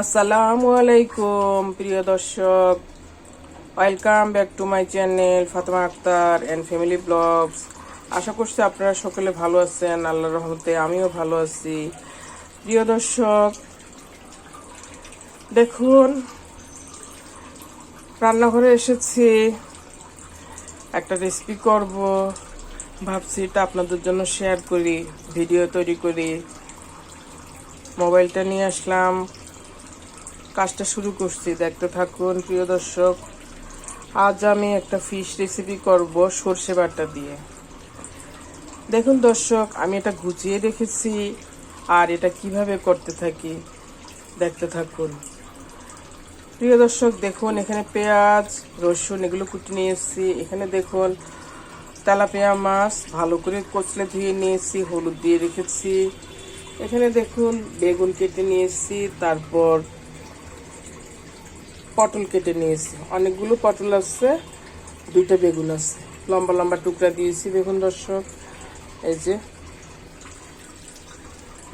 আসসালামু আলাইকুম, প্রিয় দর্শক। Welcome back to my channel Fatema Akter and family blogs আশা করছি আপনারা সকলে ভালো আছেন আল্লাহর রহমতে আমিও ভালো আছি। প্রিয় দর্শক, দেখুন, রান্নাঘরে এসেছি। একটা রেসিপি করব। ভাবছি এটা আপনাদের জন্য শেয়ার করি ভিডিও তৈরি করি। মোবাইলটা নিয়ে আসলাম। কাজটা শুরু করছি। দেখতে থাকুন, প্রিয় দর্শক, আজ আমি একটা ফিশ রেসিপি করব সর্ষে বাটা দিয়ে। দেখুন দর্শক, আমি এটা গুছিয়ে রেখেছি আর এটা কীভাবে করতে থাকি, দেখতে থাকুন। প্রিয় দর্শক, দেখুন, এখানে পেঁয়াজ, রসুন, এগুলো কুটি নিয়েছি। এখানে দেখুন, তেলাপিয়া মাছ ভালো করে কচলে ধুয়ে নিয়েছি, হলুদ দিয়ে রেখেছি। এখানে দেখুন, বেগুন কেটে নিয়েছি, তারপর পটল কেটে নিয়েছি। অনেকগুলো পটল আছে, দুইটা বেগুন আছে। লম্বা লম্বা টুকরা দিয়েছি, দেখুন দর্শক, এই যে।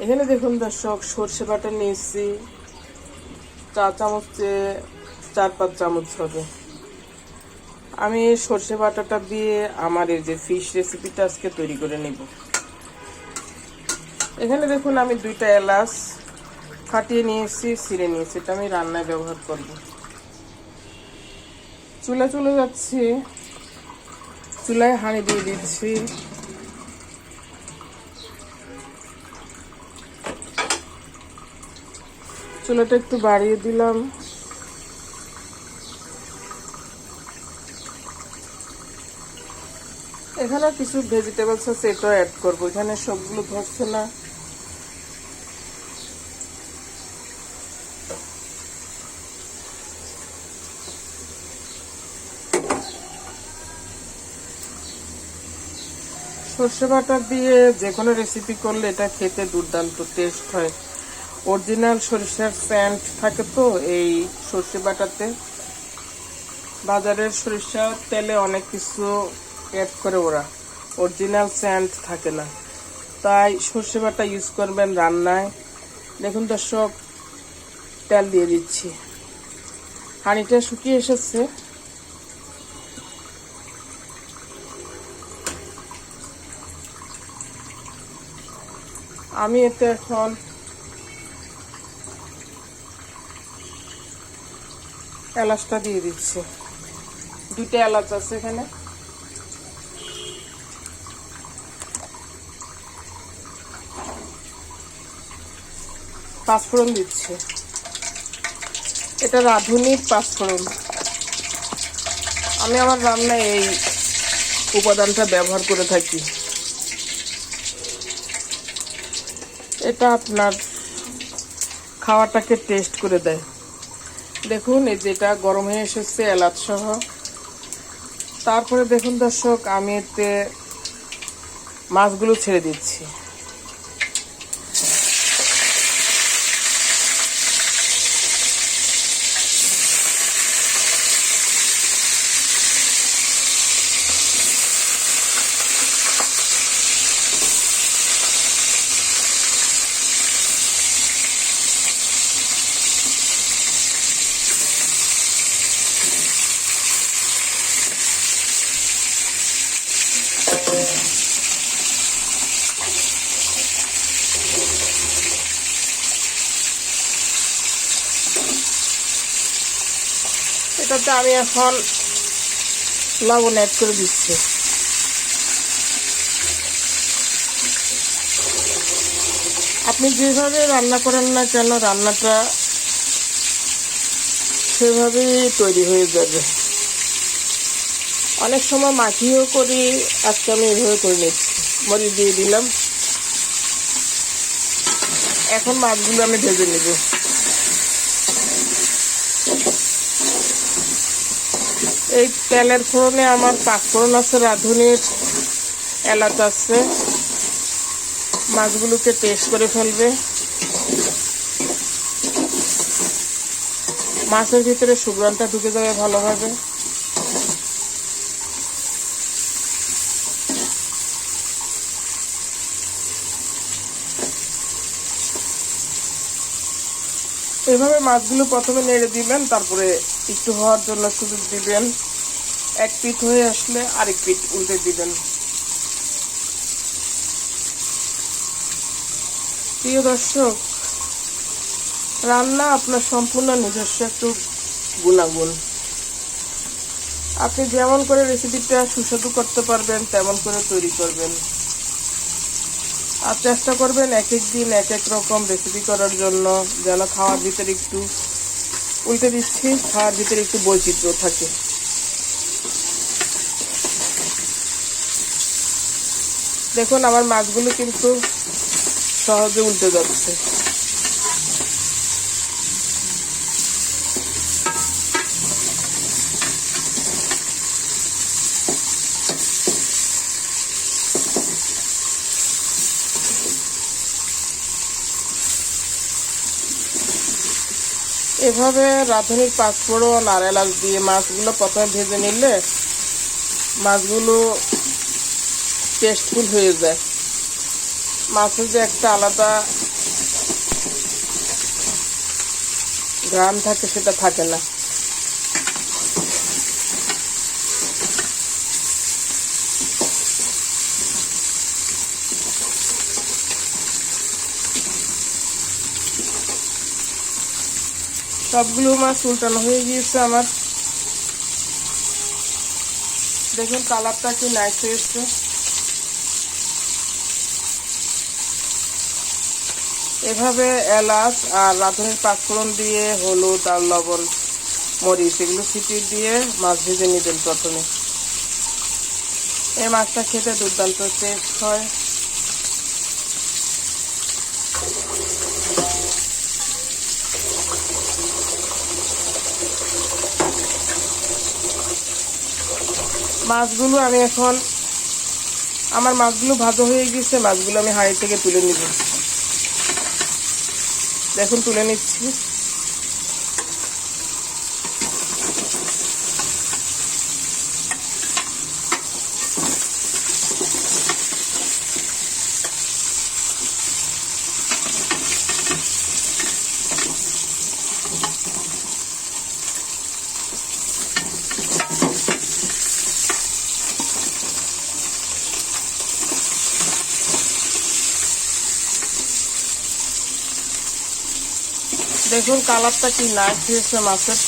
এখানে দেখুন দর্শক, সর্ষে বাটা নিয়েছি, চা চামচে চার পাঁচ চামচ হবে। আমি সর্ষে বাটাটা দিয়ে আমার এই যে ফিশ রেসিপিটা আজকে তৈরি করে নিব। এখানে দেখুন আমি দুইটা এলাচ ফাটিয়ে নিয়েছি, ছিঁড়ে নিয়েছি, এটা আমি রান্নায় ব্যবহার করব। চুলা চলে যাচ্ছি। চুলায় হাঁড়ি দিয়ে দিচ্ছি। চুলাটা একটু বাড়িয়ে দিলাম। এখানে কিছু ভেজিটেবলস আছে, এটাও অ্যাড করব। এখানে সবগুলো ধরছে না। সর্ষে বাটা দিয়ে যে কোনো রেসিপি করলে এটা খেতে দুর্দান্ত টেস্ট হয়। অরিজিনাল সরিষার স্যান্ড থাকে তো এই সর্ষে বাটাতে। বাজারের সরিষার তেলে অনেক কিছু অ্যাড করে ওরা। অরিজিনাল স্যান্ড থাকে না। তাই সর্ষে বাটা ইউজ করবেন রান্নায়। দেখুন দর্শক, তেল দিয়ে দিচ্ছি। হাঁড়িটা শুকিয়ে এসেছে। আমি এতে এখন এলাচটা দিয়ে দিচ্ছি। দুইটা এলাচ আছে এখানে। পাঁচফোড়ন দিচ্ছি। এটা রাঁধুনির পাঁচফোড়ন। আমি আমার রান্নায় এই উপাদানটা ব্যবহার করে থাকি। এটা আপনার খাওয়াটাকে টেস্ট করে দেয়। দেখুন, এই যেটা গরম হয়ে এসেছে, এলাচ সহ। তারপরে দেখুন দর্শক, আমি এতে মাছগুলো ছেড়ে দিচ্ছি এটাতে আমি এখন লবণ অ্যাড করে দিচ্ছি। আপনি যেভাবে রান্না করেন না কেন, রান্নাটা সেভাবেই তৈরি হয়ে যাবে। অনেক সময় মাখিয়েও করি, আজকে আমি এভাবে করে নিচ্ছি। মরিচ দিয়ে দিলাম। এখন মাছগুলো আমি ভেজে নেব। এই তেলের ফোড়নে আমার পাঁচফোড়ন আছে, রাঁধুনির এলাচ আছে। মাছগুলোকে টেস্ট করে ফেলবে। মাছের ভিতরে সুগ্রানটা ঢুকে যাবে ভালোভাবে। এভাবে মাছগুলো প্রথমে নেড়ে দিবেন, তারপরে একটু হওয়ার জন্য সুযোগ দিবেন। এক পিঠ হয়ে আসলে আরেক পিঠ উল্টে দিবেন। প্রিয় দর্শক, রান্না আপনার সম্পূর্ণ নিজস্ব একটু গুণাগুণ। আপনি যেমন করে রেসিপিটা সুস্বাদু করতে পারবেন, তেমন করে তৈরি করবেন। আর চেষ্টা করবেন এক এক দিন এক এক রকম রেসিপি করার জন্য, যেন খাওয়ার ভিতরে একটু উল্টে দিচ্ছি, খাওয়ার ভিতরে একটু বৈচিত্র্য থাকে। দেখুন, আমার মাছগুলো কিন্তু সহজে উল্টে যাচ্ছে। এভাবে রাঁধুনির পাঁচফোড়ন আর এলাচ দিয়ে মাছগুলো প্রথমে ভেজে নিলে মাছগুলো টেস্টফুল হয়ে যায়। মাছের যে একটা আলাদা গ্রাম থাকে, সেটা থাকে না। সবগুলো মাছ উল্টানো হয়ে গিয়েছে আমার। দেখুন কালারটা কি নাইস হয়েছে। এভাবে এলাচ আর রাঁধুনির পাঁচফোড়ন দিয়ে হলুদ আর লবণ, মরিচ, এগুলো ছিটিয়ে দিয়ে মাছ ভেজে নিবেন প্রথমে। এই মাছটা খেতে দুর্দান্ত টেস্ট হয়। মাছগুলো আমি এখন, আমার মাছগুলো ভাজা হয়ে গেছে, মাছগুলো আমি হাঁড়ি থেকে তুলে নিব। দেখুন তুলে নিচ্ছি। দেখুন কালারটা কি হয়েছে মাছের?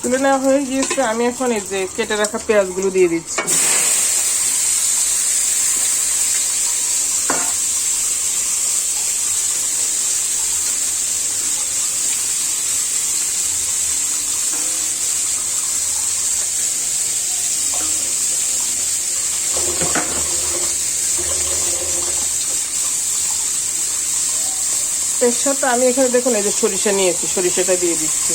তুলে নেওয়া হয়ে গিয়েছে, আমি এখন এই যে কেটে রাখা পেঁয়াজগুলো দিয়ে দিচ্ছি। সাথে আমি এখানে দেখুন এই যে সরিষা নিয়েছি সরিষাটা দিয়ে দিচ্ছি।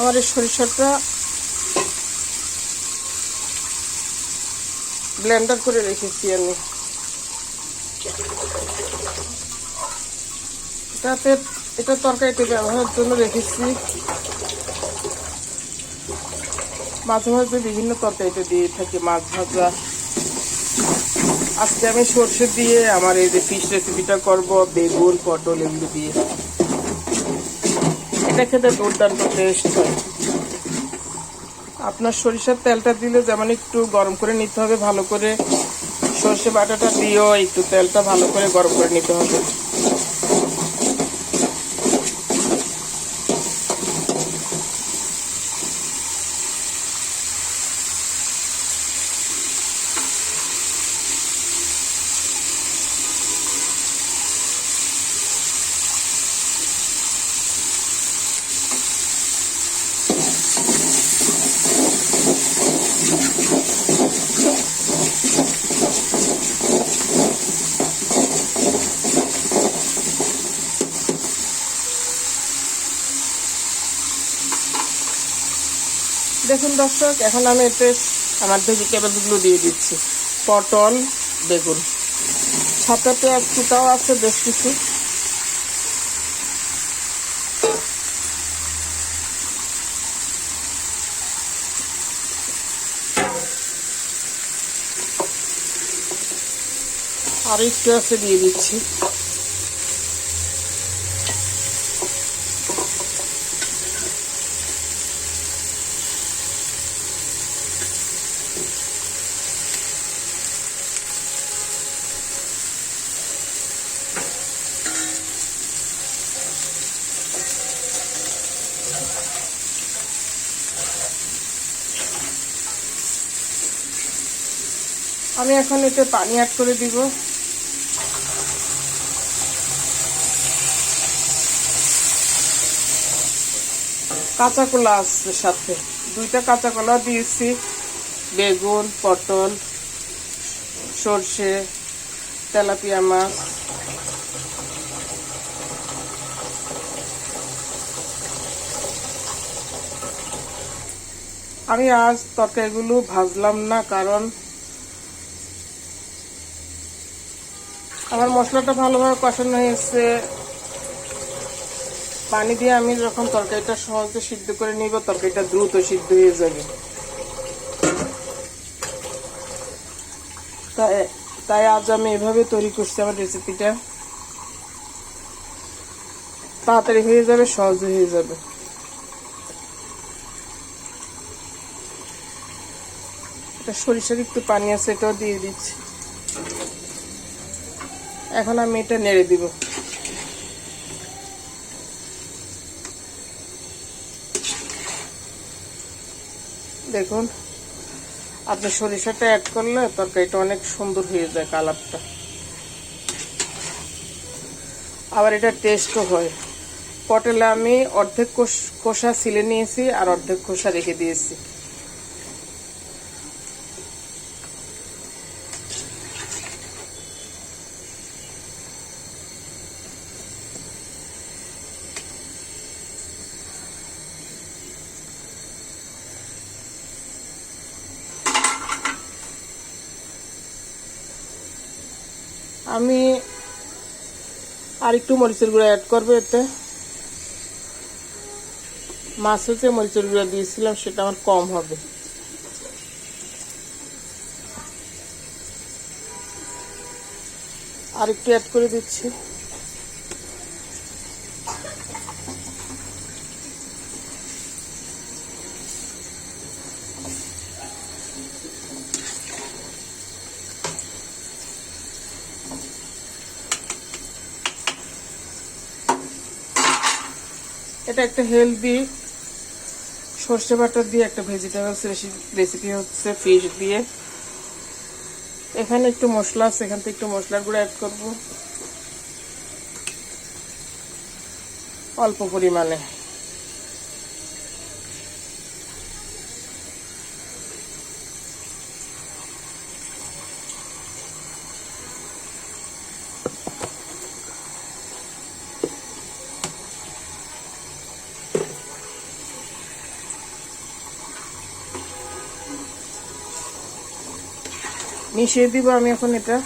আমার এই সরিষাটা ব্লেন্ডার করে রেখেছি আমি। এটাতে এটা তরকারিতে ব্যবহারের জন্য রেখেছি। মাঝে মাঝে বিভিন্ন তরকারিতে দিয়ে থাকি মাছ ভাজা। আজকে আমি সর্ষে দিয়ে আমার এই যে ফিশ রেসিপিটা করব, বেগুন, পটল এগুলো দিয়ে। এটা খেতে দুর্দান্ত টেস্ট হয়। আপনার সরিষার তেলটা দিলে যেমন একটু গরম করে নিতে হবে, ভালো করে সর্ষে বাটাটা দিয়েও একটু তেলটা ভালো করে গরম করে নিতে হবে। দেখুন দর্শক, এখন আমি এতে আমার ভেজিটেবলসগুলো দিয়ে দিচ্ছি। পটল, বেগুন। সাথে পেঁয়াজ কুটাও আছে, বেশ কিছু। আর একটু আছে দিয়ে দিচ্ছি। আমি এখন এতে পানি অ্যাড করে দিব। কাঁচা কলা আসছে সাথে। দুইটা কাঁচা কলা দিয়েছি। বেগুন, পটল, সর্ষে, তেলাপিয়া মাছ। আমি আজ তরকারিগুলো ভাজলাম না, কারণ আমার মশলাটা ভালোভাবে কষানো হয়েছে। পানি দিয়ে আমি যখন তরকারিটা সহজে সিদ্ধ করে নিব, তরকারিটা দ্রুত সিদ্ধ হয়ে যাবে। তাই তাই আজ আমি এভাবে তৈরি করছি আমার রেসিপিটা। তাড়াতাড়ি হয়ে যাবে, সহজে হয়ে যাবে। সরিষার একটু পানি আছে, এটাও দিয়ে দিচ্ছি। এখন আমি এটা নেড়ে দিব। দেখুন, আপনি সরিষাটা অ্যাড করলে তরকারিটা অনেক সুন্দর হয়ে যায় কালারটা। আবার এটা টেস্টও হয়। পটলে আমি অর্ধেক কোষ- ছিলে নিয়েছি আর অর্ধেক কোষা রেখে দিয়েছি আমি আর একটু মরিচের গুঁড়া অ্যাড করব এতে। মাছে যে মরিচের গুঁড়া দিয়েছিলাম, সেটা আমার কম হবে। আর একটু অ্যাড করে দিচ্ছি। এটা একটা হেলদি সর্ষে বাটা দিয়ে একটা ভেজিটেবলস রেসিপি হচ্ছে ফিশ দিয়ে। এখানে একটু মশলা আছে, এখান থেকে একটু মশলার গুঁড়ো অ্যাড করব। অল্প পরিমাণে। মিশিয়ে দিব আমি এখন এটা।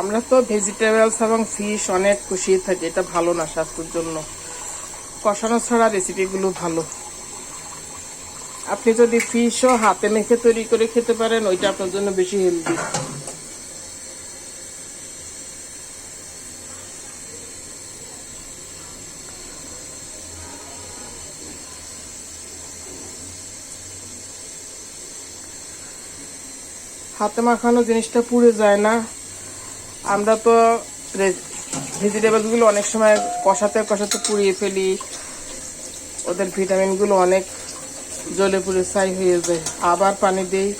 আমরা তো ভেজিটেবলস এবং ফিশ অনেক খুশি থাকি, এটা ভালো না স্বাস্থ্যের জন্য। কষানো ছাড়া রেসিপিগুলো ভালো। আপনি যদি ফিশও হাতে মেখে তৈরি করে খেতে পারেন, ওইটা আপনার জন্য বেশি হেলদি হাতে মাখানো জিনিসটা পুড়ে যায় না। আমরা তো ভেজিটেবলসগুলো অনেক সময় কষাতে কষাতে পুড়িয়ে ফেলি। ওদের ভিটামিনগুলো অনেক জলে পুড়ে ছাই হয়ে যায়। আবার পানি দিই।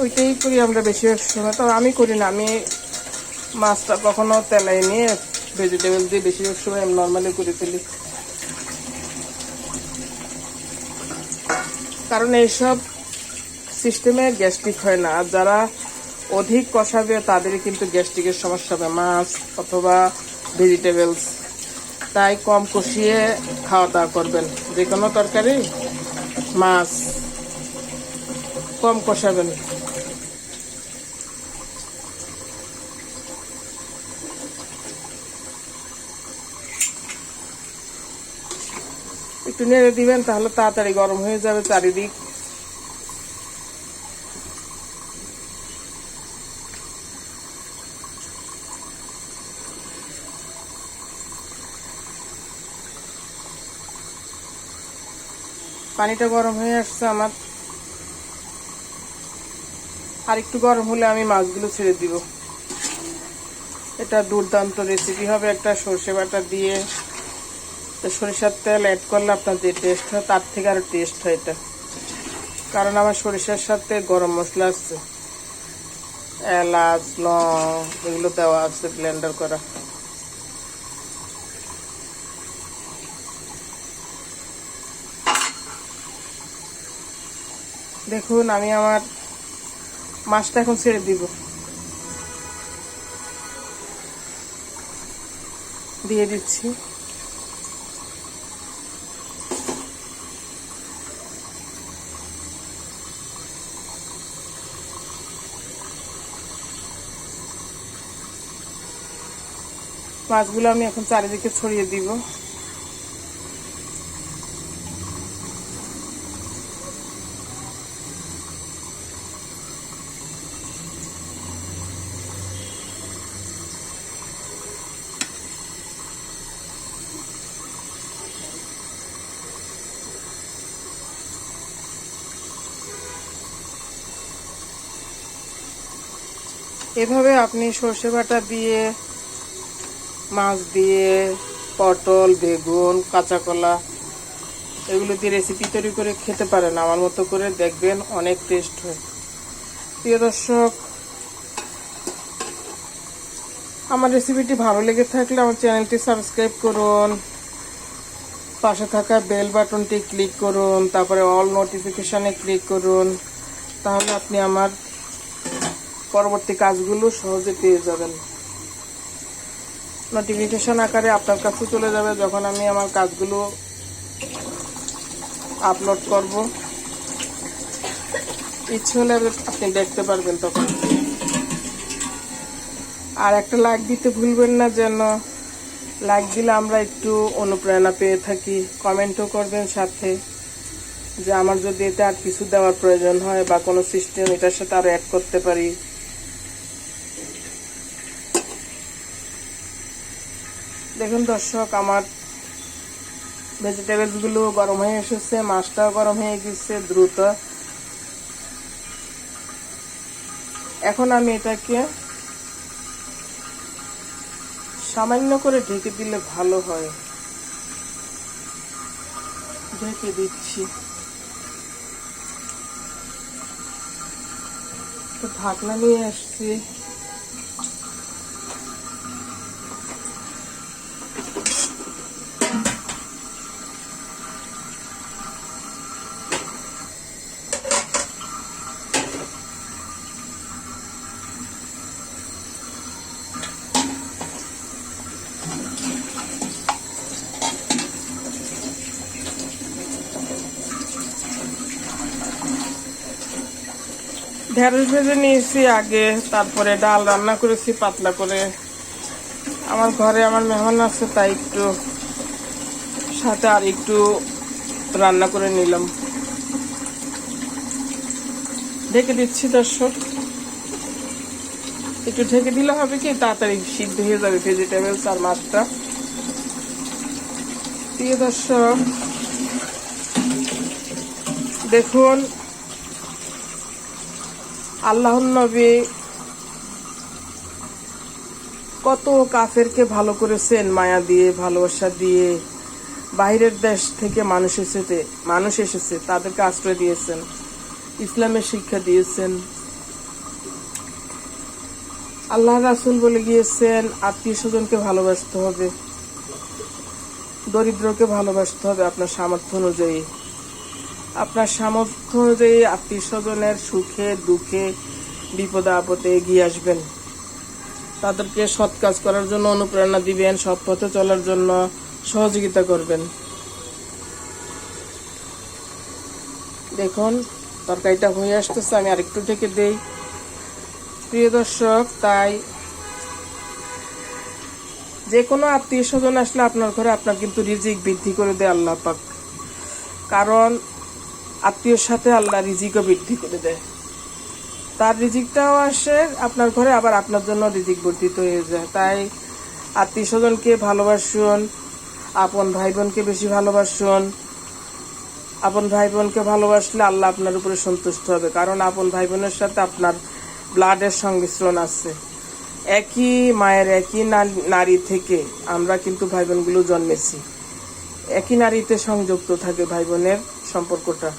ওইটাই করি আমরা বেশিরভাগ সময়। তবে আমি করি না, আমি মাছটা কখনো তেলাই নিয়ে ভেজিটেবল দিয়ে বেশিরভাগ সময় নর্মালি করে ফেলি। কারণ এইসব সিস্টেমে গ্যাস্ট্রিক হয় না। আর যারা অধিক কষাবে তাদেরই কিন্তু গ্যাস্ট্রিকের সমস্যা হবে। মাছ অথবা ভেজিটেবলস। তাই কম কষিয়ে খাওয়া দাওয়া করবেন। যে কোনো তরকারি, মাছ কম কষাবেন। একটু নেড়ে দিবেন, তাহলে তাড়াতাড়ি গরম হয়ে যাবে চারিদিক। পানিটা গরম হয়ে আসছে আমার। আর একটু গরম হলে আমি মাছগুলো ছেড়ে দিব। এটা দুর্দান্ত রেসিপি হবে একটা সর্ষে বাটা দিয়ে। সরিষার তেল অ্যাড করলে আপনার যে টেস্ট হয়, তার থেকে আরও টেস্ট হয় এটা। কারণ আমার সরিষার সাথে গরম মশলা আছে। এলাচ, লং, এগুলো দেওয়া আছে ব্লেন্ডার করা। দেখুন, আমি আমার মাছটা এখন ছেড়ে দিব। দিয়ে দিচ্ছি। মাছগুলো আমি এখন চারিদিকে ছড়িয়ে দিব। এভাবে আপনি সর্ষে বাটা দিয়ে, মাছ দিয়ে, পটল, বেগুন কাঁচা কলা এগুলো দিয়ে রেসিপি তৈরি করে খেতে পারেন। আমার মতো করে দেখবেন অনেক টেস্ট হয়। প্রিয় দর্শক, আমার রেসিপিটি ভালো লেগে থাকলে আমার চ্যানেলটি সাবস্ক্রাইব করুন, পাশে থাকা বেল বাটনটি ক্লিক করুন, তারপরে অল নোটিফিকেশানে ক্লিক করুন, তাহলে আপনি আমার পরবর্তী কাজগুলো সহজে পেয়ে যাবেন। নোটিফিকেশন আকারে আপনার কাছে চলে যাবে যখন আমি আমার কাজগুলো আপলোড করব। ইচ্ছে হলে আপনি দেখতে পারবেন তখন। আর একটা লাইক দিতে ভুলবেন না যেন। লাইক দিলে আমরা একটু অনুপ্রেরণা পেয়ে থাকি। কমেন্টও করবেন সাথে। যে আমার যদি এতে আর কিছু দেওয়ার প্রয়োজন হয় বা কোনো সিস্টেম এটার সাথে আরও অ্যাড করতে পারি। দেখুন দর্শক, আমার ভেজিটেবলসগুলো গরম হয়ে এসেছে, মাছটাও গরম হয়ে গেছে, দ্রুত। এখন আমি এটাকে সামান্য করে ঢেকে দিলে ভালো হয়। ঢেকে দিচ্ছি। ঢাকনা নিয়ে আসছি। ঢেঁড়স ভেজে নিয়েছি আগে, তারপরে ডাল রান্না করেছি পাতলা করে। আমার ঘরে আমার মেহমান আছে, তাই একটু সাথে আর একটু রান্না করে নিলাম। ঢেকে দিচ্ছি দর্শক। একটু ঢেকে দিলে হবে কি? তাড়াতাড়ি সিদ্ধ হয়ে যাবে ভেজিটেবলস আর মাছটা। দর্শক, দেখুন আল্লাহর নবী কত কাফেরকে ভালো করেছেন, মায়া দিয়ে, ভালোবাসা দিয়ে। বাইরের দেশ থেকে মানুষ এসেছে মানুষ এসেছে, তাদেরকে আশ্রয় দিয়েছেন ইসলামের শিক্ষা দিয়েছেন। আল্লাহ রাসুল বলে গিয়েছেন, আত্মীয় স্বজনকে ভালোবাসতে হবে, দরিদ্রকে ভালোবাসতে হবে আপনার সামর্থ্য অনুযায়ী। আপনার সামর্থ্য অনুযায়ী আত্মীয় স্বজনের সুখে, দুঃখে, বিপদে, আপদে এগিয়ে আসবেন। তাদেরকে সৎ কাজ করার জন্য অনুপ্রেরণা দিবেন, সৎ পথে চলার জন্য সহযোগিতা করবেন। দেখুন, তরকারিটা হয়ে আসতেছে, আমি আরেকটু থেকে দেই। প্রিয় দর্শক, তাই যে কোনো আত্মীয় স্বজন আসলে আপনার ঘরে আপনার কিন্তু রিজিক বৃদ্ধি করে দেয় আল্লাহ পাক। কারণ আত্মীয়র সাথে আল্লাহ রিজিকও বৃদ্ধি করে দেয়। তার রিজিকটাও আসে, আপনার ঘরে আবার আপনার জন্য রিজিক বর্ধিত হয়ে যায়। তাই আত্মীয় স্বজনকে ভালোবাসুন, আপন ভাই বোনকে বেশি ভালোবাসুন। আপন ভাই বোনকে ভালোবাসলে আল্লাহ আপনার উপরে সন্তুষ্ট হবে। কারণ আপন ভাই বোনের সাথে আপনার ব্লাডের সংমিশ্রণ আছে। একই মায়ের একই নারী থেকে আমরা কিন্তু ভাই বোনগুলো জন্মেছি। একই নারীতে সংযুক্ত থাকে ভাই বোনের সম্পর্কটা।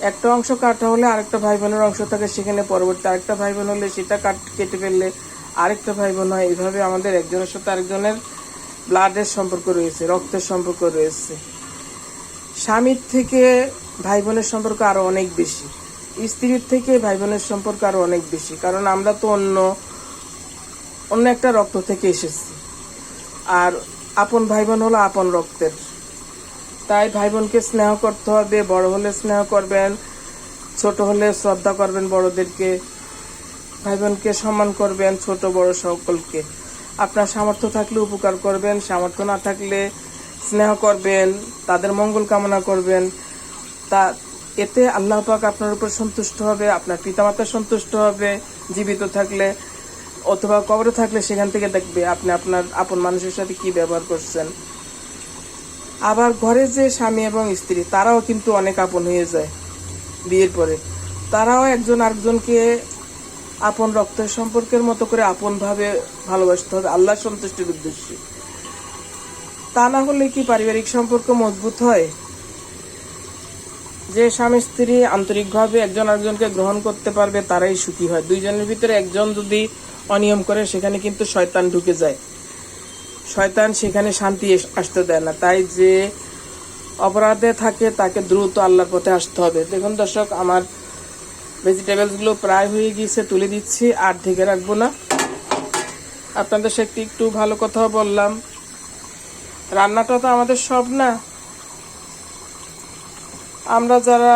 একটা অংশ কাটা হলে আরেকটা ভাই বোনের অংশ থাকে, সেখানে পরবর্তী আরেকটা ভাই বোন হলে সেটা কাট, কেটে ফেললে আরেকটা ভাই বোন হয়। এইভাবে আমাদের একজনের সাথে আরেকজনের ব্লাডের সম্পর্ক রয়েছে, রক্তের সম্পর্ক রয়েছে। স্বামীর থেকে ভাই বোনের সম্পর্ক আরও অনেক বেশি। স্ত্রীর থেকে ভাই বোনের সম্পর্ক আরও অনেক বেশি, কারণ আমরা তো অন্য অন্য একটা রক্ত থেকে এসেছি। আর আপন ভাই বোন হলো আপন রক্তের। তাই ভাই বোনকে স্নেহ করতে হবে, বড় হলে স্নেহ করবেন, ছোট হলে শ্রদ্ধা করবেন বড়দেরকে। ভাই বোনকে সম্মান করবেন ছোট বড় সকলকে। আপনার সামর্থ্য থাকলে উপকার করবেন, সামর্থ্য না থাকলে স্নেহ করবেন, তাদের মঙ্গল কামনা করবেন। তা, এতে আল্লাহ পাক আপনার উপর সন্তুষ্ট হবে, আপনার পিতামাতা সন্তুষ্ট হবে, জীবিত থাকলে অথবা কবরে থাকলে সেখান থেকে দেখবে আপনি আপনার আপন মানুষের সাথে কি ব্যবহার করছেন। আবার ঘরে যে স্বামী এবং স্ত্রী, তারাও কিন্তু অনেক আপন হয়ে যায় বিয়ের পরে। তারাও একজন আরেকজনকে আপন রক্তের সম্পর্কের মতো করে আপন ভাবে ভালোবাসতে হবে আল্লাহ সন্তুষ্টির উদ্দেশ্যে। তা না হলে কি পারিবারিক সম্পর্ক মজবুত হয়? যে স্বামী স্ত্রী আন্তরিকভাবে একজন আরেকজনকে গ্রহণ করতে পারবে, তারাই সুখী হয়। দুইজনের ভিতরে একজন যদি অনিয়ম করে, সেখানে কিন্তু শয়তান ঢুকে যায়। শয়তান সেখানে শান্তি আসতে দেয় না। তাই যে অপরাধে থাকে, তাকে দ্রুত আল্লাহর পথে আসতে হবে। দেখুন দর্শক, আমার ভেজিটেবলসগুলো প্রায় হয়ে গিয়েছে, তুলে দিচ্ছি, আর ঢেকে রাখব না। আপনাদের সাথে একটু ভালো কথা বললাম। রান্নাটা তো আমাদের সব না? আমরা যারা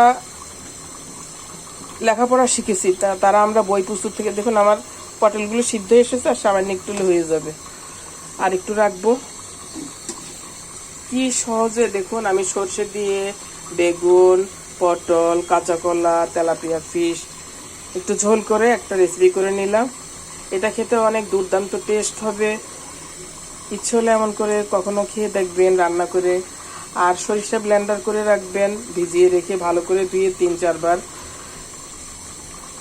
লেখাপড়া শিখেছি তারা আমরা বই পুস্তক থেকে দেখুন, আমার পটলগুলো সিদ্ধ এসেছে, আর সামান্য একটু হয়ে যাবে। আর একটু রাখব। কি সহজে দেখুন, আমি সর্ষে দিয়ে বেগুন, পটল কাঁচা কলা তেলাপিয়া ফিশ একটু ঝোল করে একটা রেসিপি করে নিলাম। এটা খেতে অনেক দুর্দান্ত টেস্ট হবে। ইচ্ছে হলে এমন করে কখনো খেয়ে দেখবেন, রান্না করে। আর সরিষা ব্লেন্ডার করে রাখবেন, ভিজিয়ে রেখে ভালো করে ধুয়ে তিন চারবার।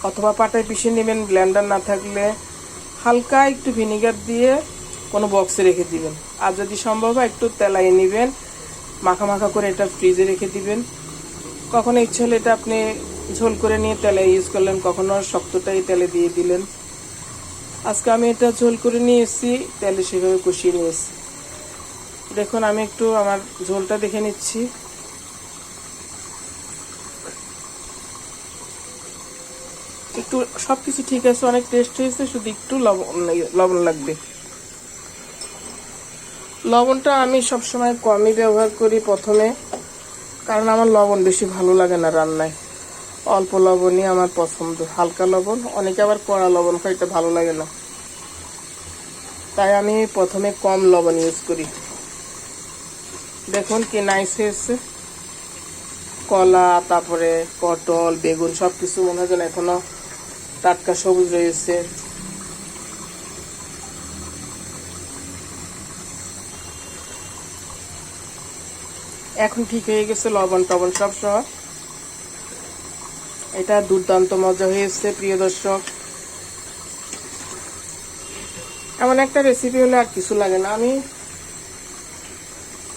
অথবা পাটায় পিষে নেবেন ব্লেন্ডার না থাকলে হালকা একটু ভিনিগার দিয়ে কোনো বক্সে রেখে দিবেন। আর যদি সম্ভব হয় একটু তেলাই নেবেন, মাখা মাখা করে এটা ফ্রিজে রেখে দিবেন। কখনো ইচ্ছে হলে এটা আপনি ঝোল করে নিয়ে তেলে ইউজ করলেন, কখনো শক্তটাই তেলে দিয়ে দিলেন। আজকে আমি এটা ঝোল করে নিয়ে এসেছি, তেলে সেভাবে কষিয়ে নিয়ে এসেছি। দেখুন, আমি একটু আমার ঝোলটা দেখে নিচ্ছি। একটু সবকিছু ঠিক আছে, অনেক টেস্ট হয়েছে, শুধু একটু লবণ লবণ লাগবে। লবণটা আমি সবসময় কমই ব্যবহার করি প্রথমে, কারণ আমার লবণ বেশি ভালো লাগে না রান্নায়। অল্প লবণই আমার পছন্দ, হালকা লবণ, অনেকে আবার কড়া লবণ এটা ভালো লাগে না। তাই আমি প্রথমে কম লবণ ইউজ করি। দেখুন কি নাইস হয়েছে। কলা, তারপরে পটল, বেগুন সব কিছু মনে হয় যেন এখনও টাটকা সবুজ রয়েছে। এখন ঠিক হয়ে গেছে, লবণ টবণ সব সহ। এটা দুর্দান্ত মজা হয়েছে প্রিয় দর্শক। এমন একটা রেসিপি হলে আর কিছু লাগে না। আমি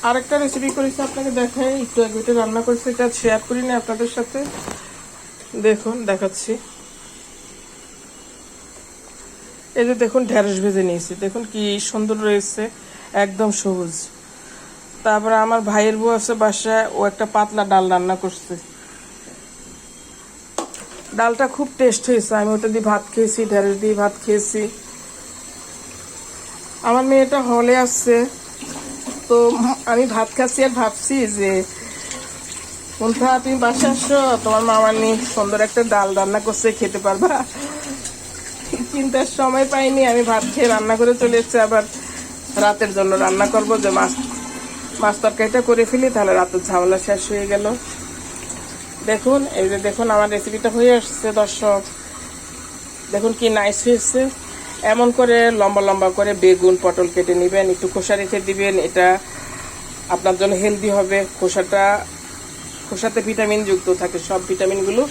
আরেকটা রেসিপি করেছি, আপনাকে দেখাই। একটু এক এটা রান্না করেছি, এটা শেয়ার করিনি আপনাদের সাথে। দেখুন, দেখাচ্ছি। এই যে দেখুন, ঢেঁড়স ভেজে নিয়েছি। দেখুন কি সুন্দর রয়েছে একদম সবুজ তারপরে আমার ভাইয়ের বউ আছে বাসায়, ও একটা পাতলা ডাল রান্না করছে। ডালটা খুব টেস্ট হয়েছে, আমি ওটা দিয়ে ভাত খেয়েছি, ঢেঁড়স দিয়ে ভাত খেয়েছি। আমার মেয়েটা হলে আসছে তো আমি ভাত খাচ্ছি আর ভাবছি যে কোনটা তুমি বাসা আসছো তোমার মামা নিয়ে সুন্দর একটা ডাল রান্না করছে, খেতে পারবা? চিন্তার সময় পাইনি, আমি ভাত খেয়ে রান্না করে চলে এসেছি, আবার রাতের জন্য রান্না করব যে মাছ মাছ তরকারিটা করে ফেলি, তাহলে রাতের ঝামেলা শেষ হয়ে গেল। দেখুন, এই যে দেখুন আমার রেসিপিটা হয়ে আসছে, দর্শক। দেখুন কি নাইস হয়েছে। এমন করে লম্বা লম্বা করে বেগুন, পটল কেটে নেবেন, একটু খোসা রেখে দিবেন, এটা আপনার জন্য হেলদি হবে। খোসাটা, খোসাতে ভিটামিন যুক্ত থাকে, সব ভিটামিনগুলো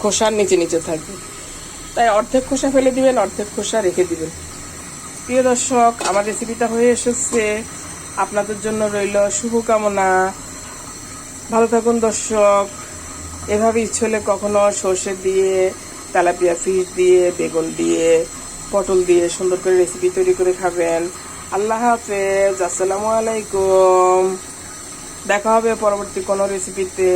খোসার নিচে নিচে থাকে। তাই অর্ধেক খোসা ফেলে দিবেন, অর্ধেক খোসা রেখে দিবেন। প্রিয় দর্শক, আমার রেসিপিটা হয়ে এসেছে। আপনাদের জন্য রইল শুভকামনা। ভালো থাকুন দর্শক। এভাবে ইচ্ছে হলে কখনো সর্ষে দিয়ে, তেলাপিয়া ফিশ দিয়ে, বেগুন দিয়ে, পটল দিয়ে সুন্দর করে রেসিপি তৈরি করে খাবেন। আল্লাহ হাফেজ। আসসালামু আলাইকুম। দেখা হবে পরবর্তী কোনো রেসিপিতে